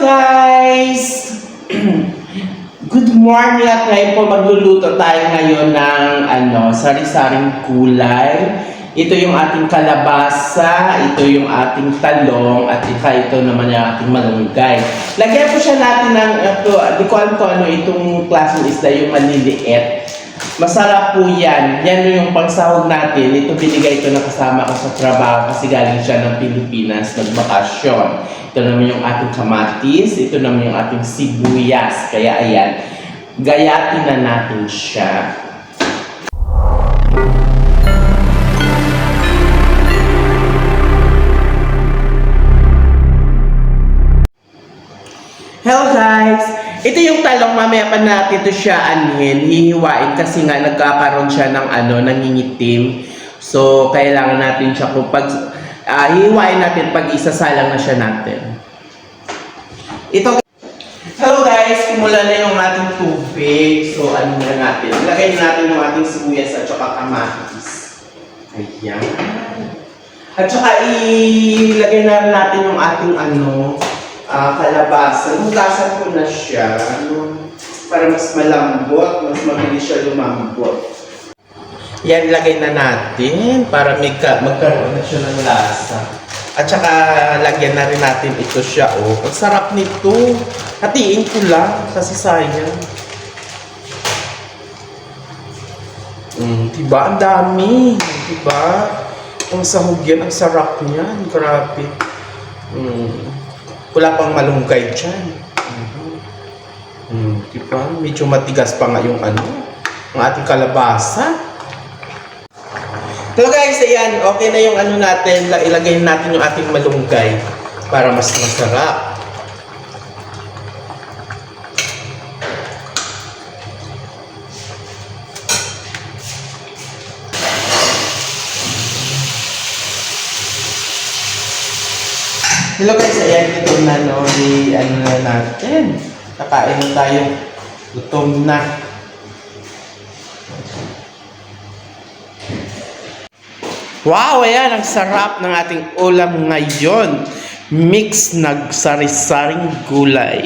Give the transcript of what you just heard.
guys! Good morning at ngayon po magluluto tayo ngayon ng ano, sari-saring gulay. Ito yung ating kalabasa, ito yung ating talong, at ika ito naman yung ating malunggay. Lagyan po siya natin ng, ito, di ko alam kung ano itong klaseng isda, yung maliliit. Masarap po yan. Yan yung pangsahog natin. Ito binigay ito na kasama ko sa trabaho kasi galing siya ng Pilipinas, nagbakasyon. Ito naman yung ating kamatis, ito naman yung ating sibuyas. Kaya ayan, gayatin na natin siya. Hello guys! Ito yung talong mamaya pa natin ito siya anhin, hihiwain kasi nga nagkakaroon siya ng ano, nangingitim. So, kailangan natin siya kung pag ah, hihiwain natin pag isasalang na siya natin. Ito Hello guys! Kumula na yung ating tubig. So, ano na natin? Ilagay na natin yung ating sibuyas at saka kamatis. Ayan. At saka ilagay na natin yung ating ano, ah kalabasa. Hugasan ko na siya. Ano, para mas malambot, mas mabilis siya lumambot. Yan, ilagay na natin para may ka, magkaroon na siya ng lasa. At saka lagyan na rin natin ito siya. Oh, ang sarap nito. Hatiin ko lang kasi sayang. Mm, diba? Ang dami. Diba? Ang sahog yan. Ang sarap niyan. Grabe. Mm. Wala pang malunggay dyan. Mhm. Mm, diba? Medyo matigas pa nga yung ano, ang ating kalabasa. So guys, ayan, okay na yung ano natin, La- ilagay natin yung ating malunggay para mas masarap. Hello guys, ayan ito na no, di ano na natin. Kakain na tayo. Gutom na. Wow, ayan, ang sarap ng ating ulam ngayon. Mix na sari-saring gulay.